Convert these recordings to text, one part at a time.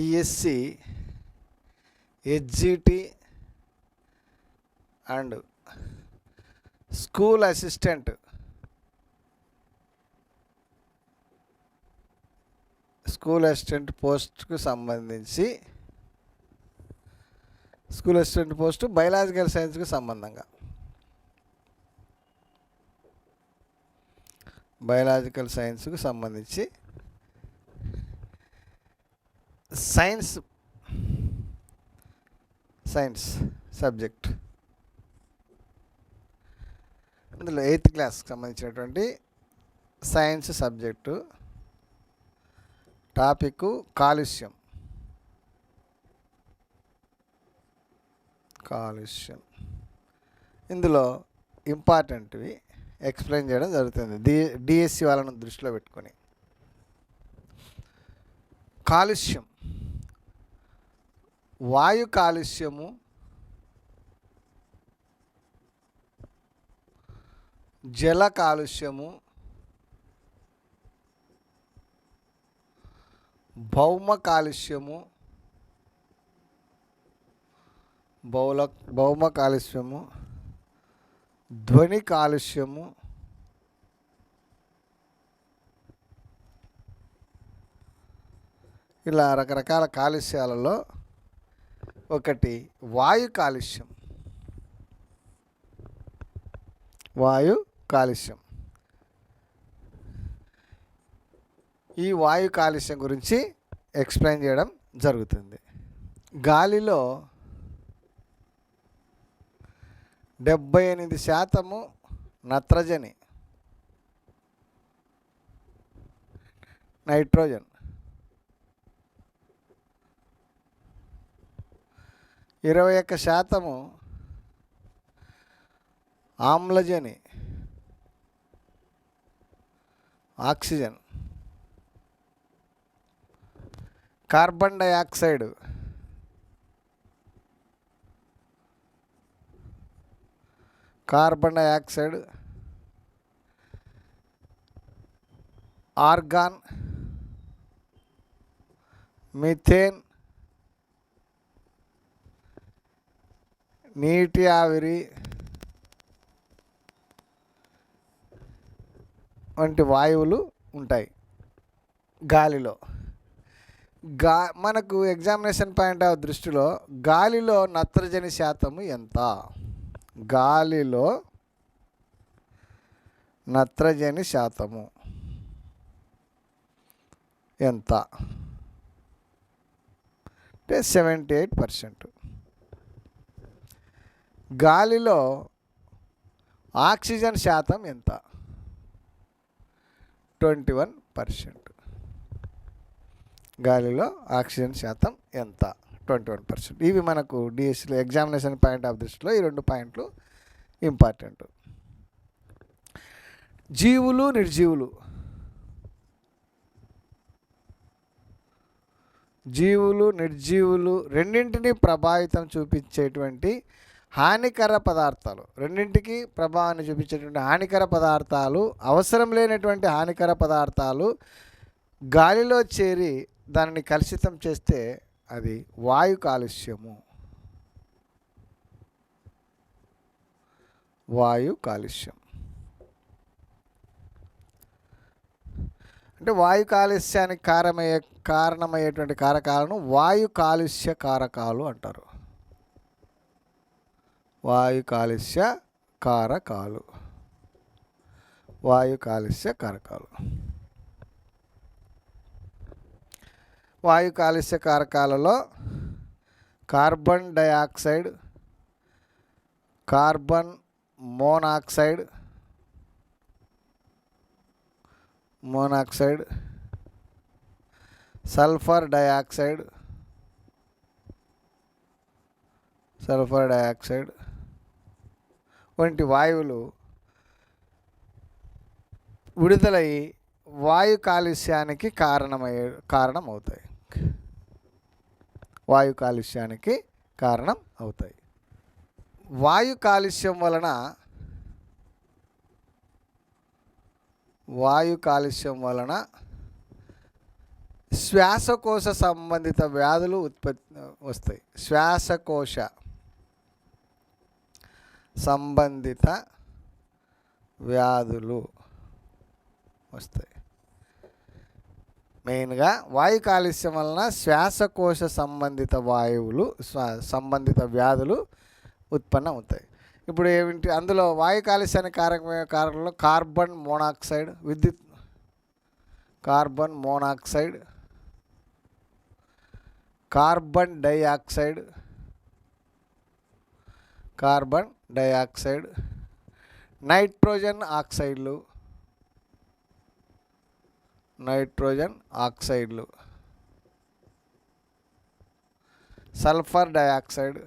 DSC HGT and school assistant school assistant పోస్ట్కు సంబంధించి school assistant post biological సైన్స్కు సంబంధంగా. Biological సైన్స్కు సంబంధించి సైన్స్ సైన్స్ సబ్జెక్ట్. అందులో ఎయిత్ క్లాస్కి సంబంధించినటువంటి సైన్స్ సబ్జెక్టు. టాపిక్ కాలుష్యం. కాలుష్యం. ఇందులో ఇంపార్టెంట్వి ఎక్స్ప్లెయిన్ చేయడం జరుగుతుంది. డి డిఎస్సి వాళ్ళను దృష్టిలో పెట్టుకొని. కాలుష్యం. వాయు కాలుష్యము జల కాలుష్యము భౌమ కాలుష్యము బౌల భౌమ కాలుష్యము ధ్వని కాలుష్యము ఇలా రకరకాల కాలుష్యాలలో ఒకటి వాయు కాలుష్యం. వాయు కాలుష్యం. ఈ వాయు కాలుష్యం గురించి ఎక్స్ప్లెయిన్ చేయడం జరుగుతుంది. గాలిలో డెబ్బై ఎనిమిది శాతము నత్రజని నైట్రోజన్. ఇరవై ఒక్క శాతము ఆమ్లజని oxygen carbon dioxide carbon dioxide argon methane నీటి ఆవిరి వంటి వాయువులు ఉంటాయి గాలిలో. గా మనకు ఎగ్జామినేషన్ పాయింట్ ఆఫ్ దృష్టిలో గాలిలో నత్రజని శాతము ఎంత? గాలిలో నత్రజని శాతము ఎంత? అంటే సెవెంటీ ఎయిట్ పర్సెంట్ గాలిలో ఆక్సిజన్ శాతం ఎంత? Twenty one percent. గాలిలో ఆక్సిజన్ శాతం ఎంత? Twenty one percent. ఇవి మనకు డిఎస్సిలో ఎగ్జామినేషన్ పాయింట్ ఆఫ్ దృష్టిలో ఈ రెండు పాయింట్లు ఇంపార్టెంట్. జీవులు నిర్జీవులు. జీవులు నిర్జీవులు రెండింటినీ ప్రభావితం చూపించేటువంటి హానికర పదార్థాలు. రెండింటికి ప్రభావాన్ని చూపించేటువంటి హానికర పదార్థాలు అవసరం లేనటువంటి హానికర పదార్థాలు గాలిలో చేరి దానిని కలుషితం చేస్తే అది వాయు కాలుష్యము. వాయు కాలుష్యం. అంటే వాయు కాలుష్యానికి కారణమయ్యే కారణమయ్యేటువంటి కారకాలను వాయు కాలుష్య కారకాలు అంటారు. వాయు కాలుష్య కారకాలు. వాయు కాలుష్య కారకాలు. వాయు కాలుష్య కారకాలలో carbon dioxide carbon monoxide monoxide sulphur dioxide sulphur dioxide వంటి వాయువులు విడుదలై వాయు కాలుష్యానికి కారణమయ్యే కారణమవుతాయి. వాయు కాలుష్యానికి కారణం అవుతాయి. వాయు కాలుష్యం వలన వాయు కాలుష్యం వలన శ్వాసకోశ సంబంధిత వ్యాధులు ఉత్పత్తి వస్తాయి. శ్వాసకోశ సంబంధిత వ్యాధులు వస్తాయి. మెయిన్గా వాయు కాలుష్యం వలన శ్వాసకోశ సంబంధిత వాయువులు సంబంధిత వ్యాధులు ఉత్పన్నం అవుతాయి ఇప్పుడు ఏమిటి? అందులో వాయు కాలుష్యానికి కారకమైన కారణంలో కార్బన్ మోనాక్సైడ్ విద్యుత్ carbon monoxide carbon dioxide carbon dioxide nitrogen ఆక్సైడ్లు nitrogen ఆక్సైడ్లు sulphur dioxide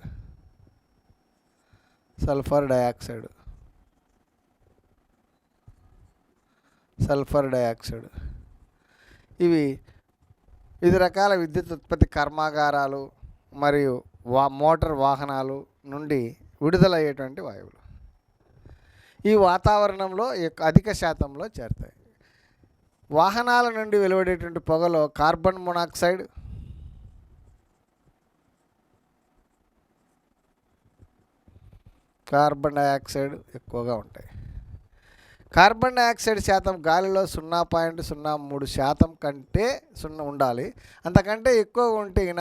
sulphur dioxide sulphur dioxide. ఇవి వివిధ రకాల విద్యుత్ ఉత్పత్తి కర్మాగారాలు మరియు వా మోటార్ వాహనాలు నుండి విడుదలయ్యేటువంటి వాయువులు. ఈ వాతావరణంలో అధిక శాతంలో చేరుతాయి. వాహనాల నుండి వెలువడేటువంటి పొగలో కార్బన్ మొనాక్సైడ్ కార్బన్ డయాక్సైడ్ ఎక్కువగా ఉంటాయి. కార్బన్ డయాక్సైడ్ శాతం గాలిలో సున్నా పాయింట్ సున్నా మూడు శాతం కంటే సున్నా ఉండాలి. అంతకంటే ఎక్కువ ఉంటే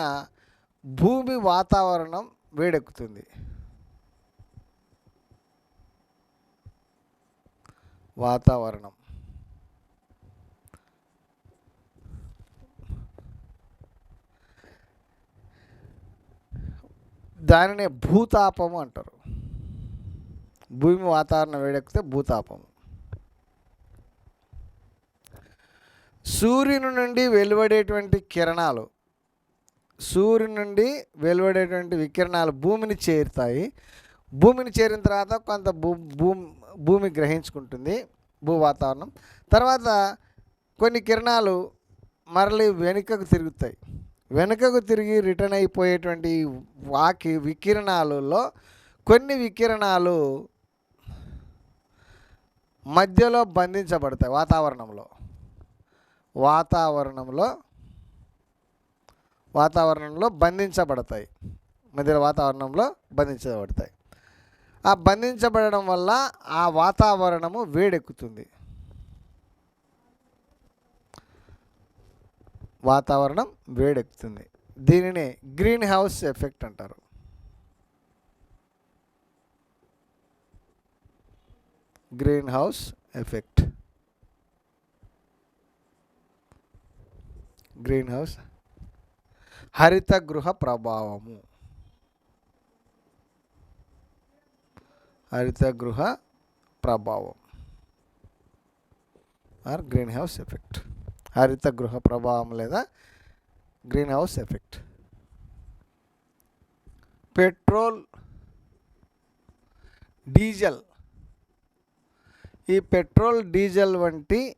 భూమి వాతావరణం వేడెక్కుతుంది. వాతావరణం. దానినే భూతాపము అంటారు. భూమి వాతావరణం వేడెక్కితే భూతాపము. సూర్యుని నుండి వెలువడేటువంటి కిరణాలు సూర్యుని నుండి వెలువడేటువంటి వికిరణాలు భూమిని చేరుతాయి. భూమిని చేరిన తర్వాత కొంత భూ భూమి భూమి గ్రహించుకుంటుంది భూ వాతావరణం తర్వాత కొన్ని కిరణాలు మరలి వెనుకకు తిరుగుతాయి. వెనుకకు తిరిగి రిటర్న్ అయిపోయేటువంటి వాకి వికిరణాలలో కొన్ని వికిరణాలు మధ్యలో బంధించబడతాయి వాతావరణంలో. వాతావరణంలో వాతావరణంలో బంధించబడతాయి. మధ్యలో వాతావరణంలో బంధించబడతాయి. ఆ బంధించబడడం వల్ల ఆ వాతావరణము వేడెక్కుతుంది. వాతావరణం వేడెక్కుతుంది. దీనిని గ్రీన్ హౌస్ ఎఫెక్ట్ అంటారు. Greenhouse effect. గ్రీన్ హౌస్ హరిత గృహ ప్రభావము. హరిత గృహ ప్రభావం. ఆర్ గ్రీన్ హౌస్ ఎఫెక్ట్ హరిత గృహ ప్రభావం లేదా greenhouse effect petrol diesel. ఈ పెట్రోల్ డీజిల్ వంటి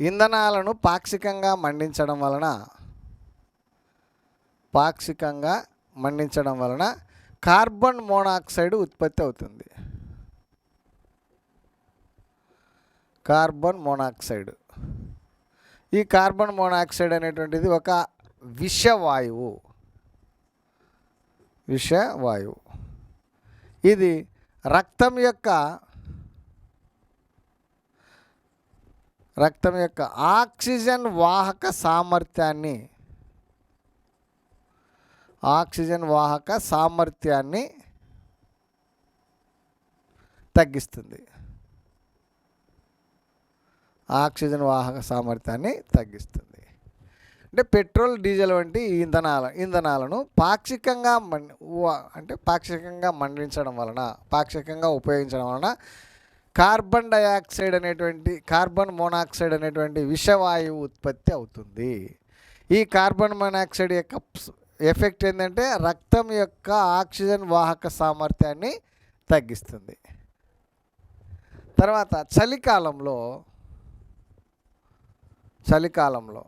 ఇంధనాలను పాక్షికంగా మండించడం వలన పాక్షికంగా మండించడం వలన కార్బన్ మోనాక్సైడ్ ఉత్పత్తి అవుతుంది. Carbon monoxide. ఈ కార్బన్ మోనాక్సైడ్ అనేటువంటిది ఒక విషవాయువు. విషవాయువు. ఇది రక్తం యొక్క రక్తం యొక్క ఆక్సిజన్ వాహక సామర్థ్యాన్ని ఆక్సిజన్ వాహక సామర్థ్యాన్ని తగ్గిస్తుంది. ఆక్సిజన్ వాహక సామర్థ్యాన్ని తగ్గిస్తుంది. అంటే పెట్రోల్ డీజిల్ వంటి ఇంధనాల ఇంధనాలను పాక్షికంగా అంటే పాక్షికంగా మండించడం వలన పాక్షికంగా ఉపయోగించడం వలన కార్బన్ డయాక్సైడ్ అనేటువంటి కార్బన్ మోనాక్సైడ్ అనేటువంటి విషవాయువు ఉత్పత్తి అవుతుంది. ఈ కార్బన్ మోనాక్సైడ్ యొక్క ఎఫెక్ట్ ఏంటంటే రక్తం యొక్క ఆక్సిజన్ వాహక సామర్థ్యాన్ని తగ్గిస్తుంది. తర్వాత చలికాలంలో చలికాలంలో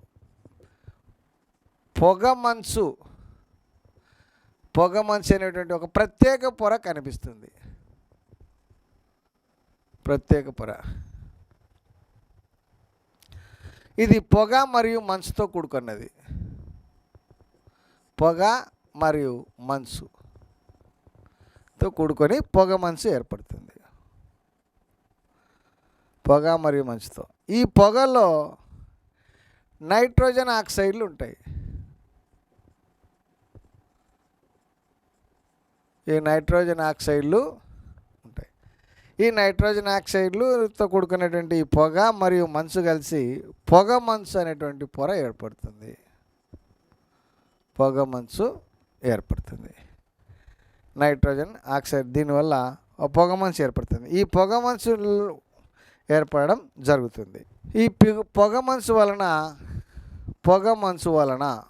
పొగ మంచు పొగ మంచు అనేటువంటి ఒక ప్రత్యేక పొర కనిపిస్తుంది. ప్రత్యేక పొర. ఇది పొగ మరియు మంచుతో కూడుకున్నది. పొగ మరియు మంచుతో కూడుకొని పొగ మంచు ఏర్పడుతుంది. పొగ మరియు మంచుతో. ఈ పొగలో నైట్రోజన్ ఆక్సైడ్లు ఉంటాయి. ఈ నైట్రోజన్ ఆక్సైడ్లు ఉంటాయి. ఈ నైట్రోజన్ ఆక్సైడ్లుతో కూడుకున్నటువంటి ఈ పొగ మరియు మంచు కలిసి పొగ మంచు అనేటువంటి పొర ఏర్పడుతుంది. పొగ మంచు ఏర్పడుతుంది. నైట్రోజన్ ఆక్సైడ్ దీనివల్ల ఒక పొగ మంచు ఏర్పడుతుంది. ఈ పొగ మంచు ఏర్పడడం జరుగుతుంది. ఈ పి- పొగ మంచు వలన పొగ మంచు వలన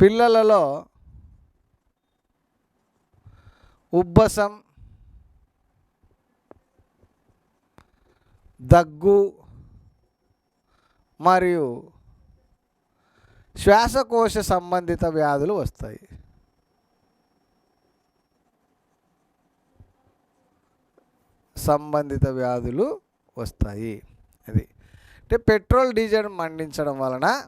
పిల్లలలో ఉబ్బసం దగ్గు మరియు శ్వాసకోశ సంబంధిత వ్యాధులు వస్తాయి. సంబంధిత వ్యాధులు వస్తాయి. అది. అంటే పెట్రోల్ డీజిల్ మండించడం వలన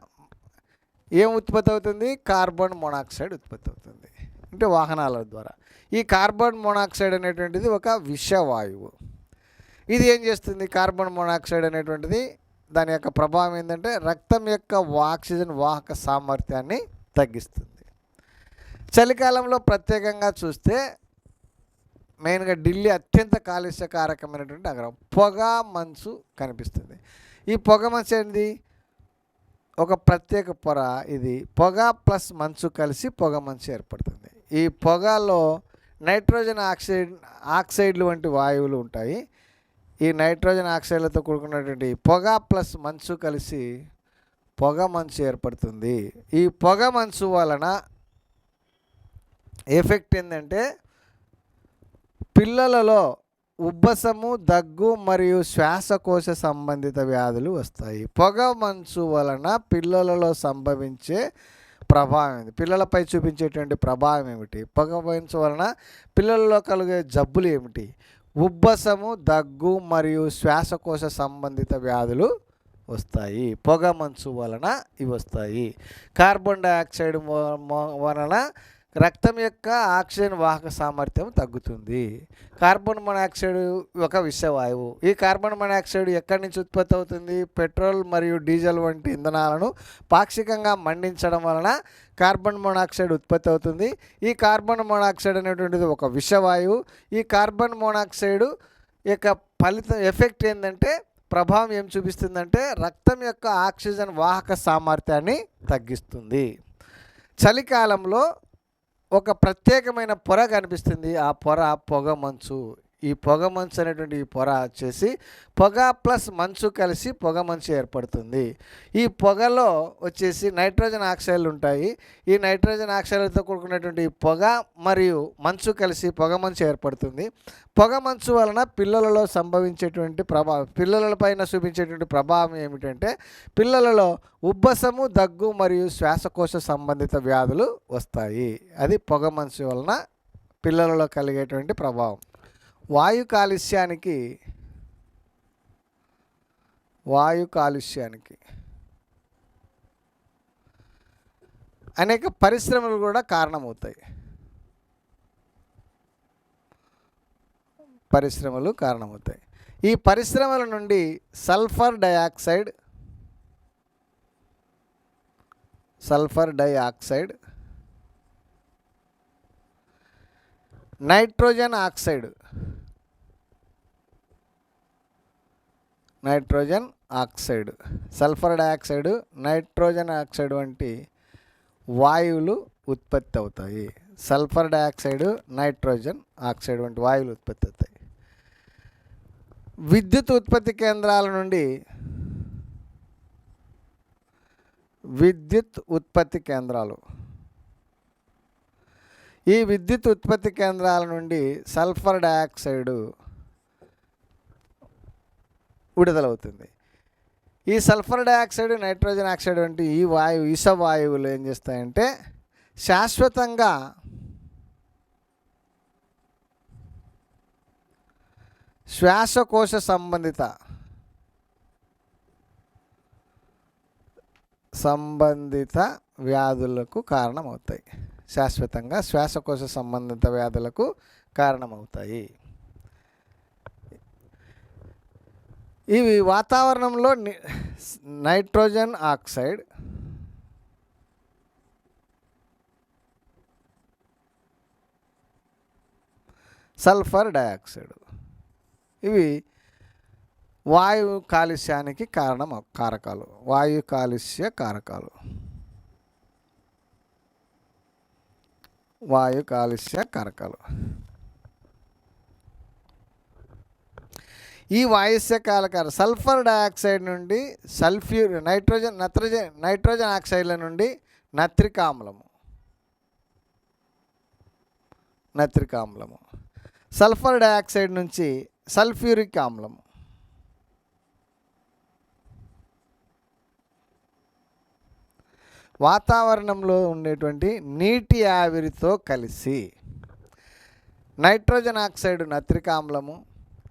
ఏం ఉత్పత్తి అవుతుంది? కార్బన్ మొనాక్సైడ్ ఉత్పత్తి అవుతుంది. అంటే వాహనాల ద్వారా. ఈ కార్బన్ మొనాక్సైడ్ అనేటువంటిది ఒక విషవాయువు. ఇది ఏం చేస్తుంది? కార్బన్ మొనాక్సైడ్ అనేటువంటిది దాని యొక్క ప్రభావం ఏంటంటే రక్తం యొక్క ఆక్సిజన్ వాహక సామర్థ్యాన్ని తగ్గిస్తుంది. చలికాలంలో ప్రత్యేకంగా చూస్తే మెయిన్గా ఢిల్లీ అత్యంత కాలుష్యకారకమైనటువంటి నగరం పొగ మంచు కనిపిస్తుంది. ఈ పొగ మంచు ఏంటి ఒక ప్రత్యేక పొర ఇది. పొగ ప్లస్ మంచు కలిసి పొగ మంచు ఏర్పడుతుంది. ఈ పొగలో నైట్రోజన్ ఆక్సైడ్ ఆక్సైడ్లు వంటి వాయువులు ఉంటాయి. ఈ నైట్రోజన్ ఆక్సైడ్లతో కూడుకున్నటువంటి పొగ ప్లస్ మంచు కలిసి పొగ మంచు ఏర్పడుతుంది. ఈ పొగ మంచు వలన ఎఫెక్ట్ ఏంటంటే పిల్లలలో ఉబ్బసము దగ్గు మరియు శ్వాసకోశ సంబంధిత వ్యాధులు వస్తాయి. పొగ మంచు వలన పిల్లలలో సంభవించే ప్రభావం ఏంటి పిల్లలపై చూపించేటువంటి ప్రభావం ఏమిటి? పొగ మంచు వలన పిల్లలలో కలిగే జబ్బులు ఏమిటి? ఉబ్బసము దగ్గు మరియు శ్వాసకోశ సంబంధిత వ్యాధులు వస్తాయి. పొగ మంచు వలన ఇవి వస్తాయి. కార్బన్ డయాక్సైడ్ వలన రక్తం యొక్క ఆక్సిజన్ వాహక సామర్థ్యం తగ్గుతుంది. కార్బన్ మొనాక్సైడ్ ఒక విషవాయువు. ఈ కార్బన్ మొనాక్సైడ్ ఎక్కడి నుంచి ఉత్పత్తి అవుతుంది? పెట్రోల్ మరియు డీజిల్ వంటి ఇంధనాలను పాక్షికంగా మండించడం వలన కార్బన్ మొనాక్సైడ్ ఉత్పత్తి అవుతుంది. ఈ కార్బన్ మొనాక్సైడ్ అనేటువంటిది ఒక విషవాయువు. ఈ కార్బన్ మొనాక్సైడ్ యొక్క ఫలితం ఎఫెక్ట్ ఏంటంటే ప్రభావం ఏం చూపిస్తుందంటే రక్తం యొక్క ఆక్సిజన్ వాహక సామర్థ్యాన్ని తగ్గిస్తుంది. చలికాలంలో ఒక ప్రత్యేకమైన పొర కనిపిస్తుంది. ఆ పొర పొగ మంచు. ఈ పొగ మంచు అనేటువంటి ఈ పొర వచ్చేసి పొగ ప్లస్ మంచు కలిసి పొగ మంచు ఏర్పడుతుంది. ఈ పొగలో వచ్చేసి నైట్రోజన్ ఆక్సైడ్లు ఉంటాయి. ఈ నైట్రోజన్ ఆక్సైడ్లతో కూడుకున్నటువంటి పొగ మరియు మంచు కలిసి పొగ మంచు ఏర్పడుతుంది. పొగ మంచు వలన పిల్లలలో సంభవించేటువంటి ప్రభావం పిల్లల పైన చూపించేటువంటి ప్రభావం ఏమిటంటే పిల్లలలో ఉబ్బసము దగ్గు మరియు శ్వాసకోశ సంబంధిత వ్యాధులు వస్తాయి. అది పొగ మంచు వలన పిల్లలలో కలిగేటువంటి ప్రభావం. వాయు కాలుష్యానికి వాయు కాలుష్యానికి అనేక పరిశ్రమలు కూడా కారణమవుతాయి. పరిశ్రమలు కారణమవుతాయి. ఈ పరిశ్రమల నుండి sulphur dioxide sulphur dioxide nitrogen oxide nitrogen oxide sulphur dioxide nitrogen oxide వంటి వాయువులు ఉత్పత్తి అవుతాయి. సల్ఫర్ డయాక్సైడ్ నైట్రోజన్ ఆక్సైడ్ వంటి వాయువులు ఉత్పత్తి అవుతాయి. విద్యుత్ ఉత్పత్తి కేంద్రాల నుండి విద్యుత్ ఉత్పత్తి కేంద్రాలు. ఈ విద్యుత్ ఉత్పత్తి కేంద్రాల నుండి సల్ఫర్ డయాక్సైడ్ విడుదలవుతుంది. ఈ సల్ఫర్ డయాక్సైడ్ నైట్రోజన్ ఆక్సైడ్ వంటి ఈ వాయువు ఈస వాయువులు ఏం చేస్తాయంటే శాశ్వతంగా శ్వాసకోశ సంబంధిత సంబంధిత వ్యాధులకు కారణమవుతాయి. శాశ్వతంగా శ్వాసకోశ సంబంధిత వ్యాధులకు కారణమవుతాయి. ఇవి వాతావరణంలో ని- నైట్రోజన్ ఆక్సైడ్. Sulphur dioxide. ఇవి వాయు కాలుష్యానికి కారణం కారకాలు. వాయు కాలుష్య కారకాలు. వాయు కాలుష్య కారకాలు. ఈ వాయుష్య సల్ఫర్ డయాక్సైడ్ నుండి సల్ఫ్యూర్ నైట్రోజన్ నత్రజన్ నైట్రోజన్ ఆక్సైడ్ల నుండి నత్రికామ్లము. నత్రికామ్లము. సల్ఫర్ డయాక్సైడ్ నుంచి సల్ఫ్యూరిక్ ఆమ్లము వాతావరణంలో ఉండేటువంటి నీటి ఆవిరితో కలిసి నైట్రోజన్ ఆక్సైడ్ నత్రికామ్లము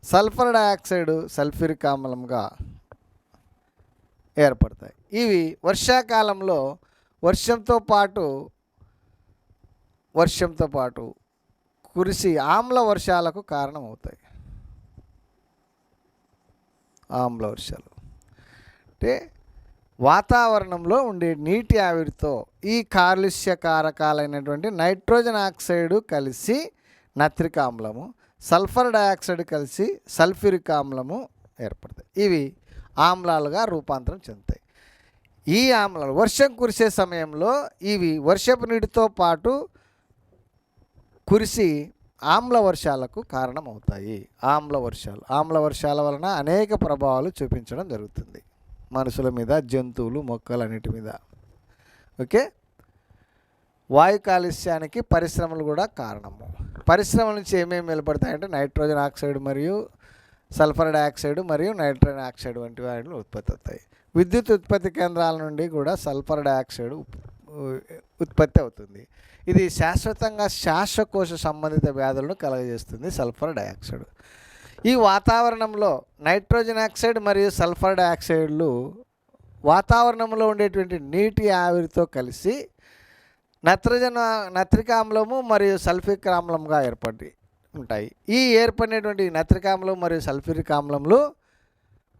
సల్ఫర్ డయాక్సైడ్ సల్ఫ్యూరిక్ ఆమ్లంగా ఏర్పడతాయి. ఇవి వర్షాకాలంలో వర్షంతో పాటు వర్షంతో పాటు కురిసి ఆమ్ల వర్షాలకు కారణమవుతాయి. ఆమ్ల వర్షాలు. అంటే వాతావరణంలో ఉండే నీటి ఆవిరితో ఈ కాలుష్య కారకాలైనటువంటి నైట్రోజన్ ఆక్సైడ్ కలిసి నత్రిక ఆమ్లము సల్ఫర్ డయాక్సైడ్ కలిసి సల్ఫ్యూరిక్ ఆమ్లము ఏర్పడతాయి. ఇవి ఆమ్లాలుగా రూపాంతరం చెందుతాయి. ఈ ఆమ్లాలు వర్షం కురిసే సమయంలో ఇవి వర్షపు నీటితో పాటు కురిసి ఆమ్ల వర్షాలకు కారణమవుతాయి. ఆమ్ల వర్షాలు ఆమ్ల వర్షాల వలన అనేక ప్రభావాలు చూపించడం జరుగుతుంది. మనుషుల మీద జంతువులు మొక్కలన్నిటి మీద. ఓకే? వాయు కాలుష్యానికి పరిశ్రమలు కూడా కారణము. పరిశ్రమల నుంచి ఏమేమి వెలుపడతాయంటే నైట్రోజన్ ఆక్సైడ్ మరియు సల్ఫర్ డయాక్సైడ్ మరియు నైట్రోజన్ ఆక్సైడ్ వంటి వాటిని ఉత్పత్తి అవుతాయి. విద్యుత్ ఉత్పత్తి కేంద్రాల నుండి కూడా సల్ఫర్ డయాక్సైడ్ ఉత్పత్తి అవుతుంది. ఇది శాశ్వతంగా శ్వాసకోశ సంబంధిత వ్యాధులను కలుగజేస్తుంది సల్ఫర్ డయాక్సైడ్. ఈ వాతావరణంలో నైట్రోజన్ ఆక్సైడ్ మరియు సల్ఫర్ డయాక్సైడ్లు వాతావరణంలో ఉండేటువంటి నీటి ఆవిరితో కలిసి నత్రజన నత్రికామ్లము మరియు సల్ఫిక్ ఆమ్లంగా ఏర్పడి ఉంటాయి. ఈ ఏర్పడినటువంటి నత్రికామ్లం మరియు సల్ఫ్యూరిక్ ఆమ్లములు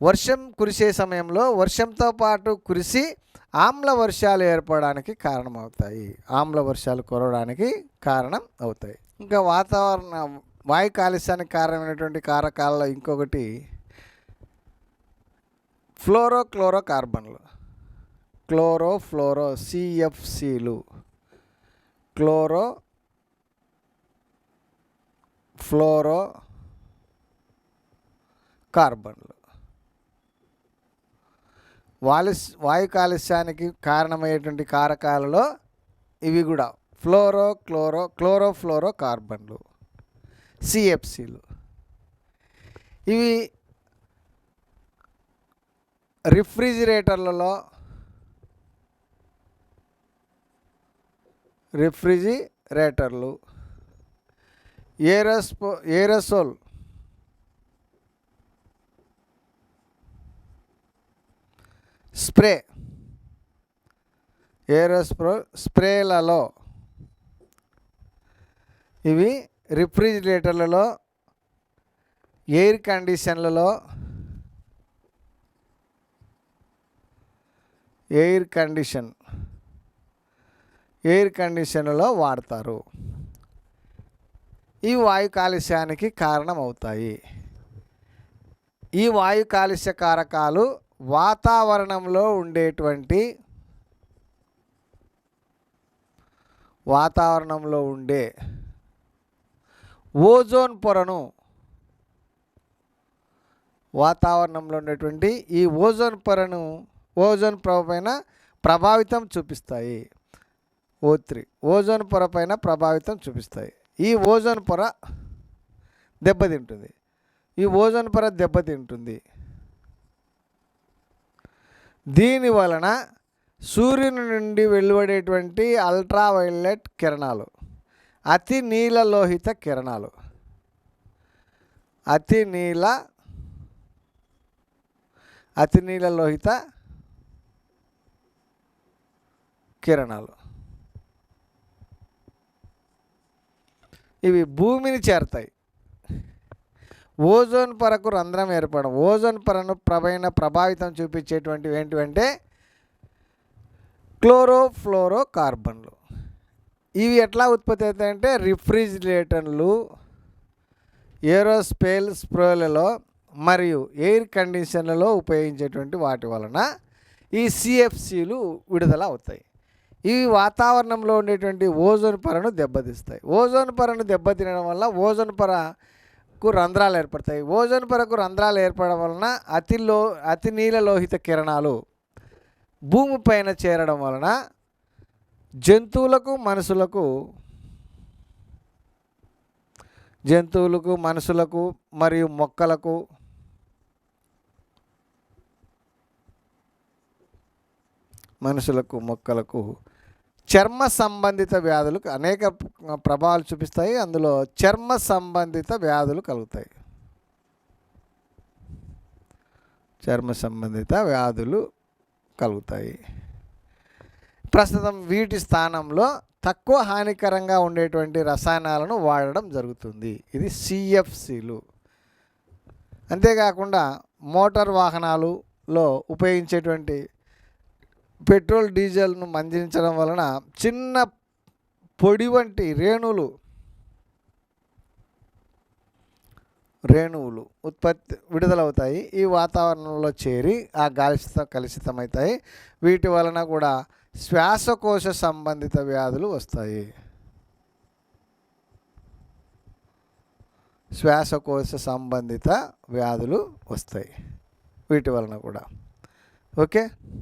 వర్షం కురిసే సమయంలో వర్షంతో పాటు కురిసి ఆమ్ల వర్షాలు ఏర్పడడానికి కారణమవుతాయి. ఆమ్ల వర్షాలు కురవడానికి కారణం అవుతాయి. ఇంకా వాతావరణ వాయు కాలుష్యానికి కారణమైనటువంటి కారకాలలో ఇంకొకటి ఫ్లోరో క్లోరో కార్బన్లు క్లోరో ఫ్లోరో సిఎఫ్సిలు క్లోరో ఫ్లోరో కార్బన్లు. వాలిస్ వాయు కాలుష్యానికి కారణమయ్యేటువంటి కారకాలలో ఇవి కూడా ఫ్లోరో క్లోరో క్లోరో ఫ్లోరో కార్బన్లు సిఎఫ్సిలు ఇవి రిఫ్రిజిరేటర్లలో రిఫ్రిజిరేటర్లు. ఏరస్పో ఏరసోల్. స్ప్రే. ఏరోస్ప్రో స్ప్రేలలో. ఇవి రిఫ్రిజిరేటర్లలో ఎయిర్ కండిషన్లలో. Air condition. ఎయిర్ కండిషన్లో వాడతారు. ఈ వాయు కాలుష్యానికి కారణమవుతాయి. ఈ వాయు కాలుష్య కారకాలు వాతావరణంలో ఉండేటువంటి వాతావరణంలో ఉండే ఓజోన్ పొరను వాతావరణంలో ఉండేటువంటి ఈ ఓజోన్ పొరను ఓజోన్ పొర పైన ప్రభావితం చూపిస్తాయి. ఓ త్రీ. ఓజోన్ పొర పైన ప్రభావితం చూపిస్తాయి. ఈ ఓజోన్ పొర దెబ్బతింటుంది. ఈ ఓజోన్ పొర దెబ్బతింటుంది. దీని వలన సూర్యుని నుండి వెలువడేటువంటి అల్ట్రావైలెట్ కిరణాలు అతి నీలలోహిత కిరణాలు. అతి నీల అతి నీలలోహిత కిరణాలు. ఇవి భూమిని చేరతాయి. ఓజోన్ పొరకు రంధ్రం ఏర్పడడం ఓజోన్ పొరను ప్రభైన ప్రభావితం చూపించేటువంటివి ఏంటివంటే క్లోరోఫ్లోరో కార్బన్లు ఇవి ఎట్లా ఉత్పత్తి అవుతాయంటే రిఫ్రిజిరేటర్లు ఏరోస్పేల్ స్ప్రోలలో మరియు ఎయిర్ కండిషన్లలో ఉపయోగించేటువంటి వాటి వలన ఈ సిఎఫ్సీలు విడుదల అవుతాయి. ఇవి వాతావరణంలో ఉండేటువంటి ఓజోన్ పొరను దెబ్బతీస్తాయి. ఓజోన్ పొరను దెబ్బతినడం వల్ల ఓజోన్ పొరకు రంధ్రాలు ఏర్పడతాయి. ఓజోన్ పొరకు రంధ్రాలు ఏర్పడడం వలన అతి లో అతి నీలలోహిత కిరణాలు భూమిపైన చేరడం వలన జంతువులకు మనుషులకు జంతువులకు మనుషులకు మరియు మొక్కలకు మనుషులకు మొక్కలకు చర్మ సంబంధిత వ్యాధులు అనేక ప్రభావాలు చూపిస్తాయి. అందులో చర్మ సంబంధిత వ్యాధులు కలుగుతాయి. చర్మ సంబంధిత వ్యాధులు కలుగుతాయి. ప్రస్తుతం వీటి స్థానంలో తక్కువ హానికరంగా ఉండేటువంటి రసాయనాలను వాడడం జరుగుతుంది. ఇది సిఎఫ్సిలు అంతేకాకుండా మోటార్ వాహనాలులో ఉపయోగించేటువంటి పెట్రోల్ డీజిల్ను మందించడం వలన చిన్న పొడి వంటి రేణువులు రేణువులు ఉత్పత్తి విడుదలవుతాయి. ఈ వాతావరణంలో చేరి ఆ గాలితో కలుషితమవుతాయి. వీటి వలన కూడా శ్వాసకోశ సంబంధిత వ్యాధులు వస్తాయి. శ్వాసకోశ సంబంధిత వ్యాధులు వస్తాయి. వీటి వలన కూడా. ఓకే?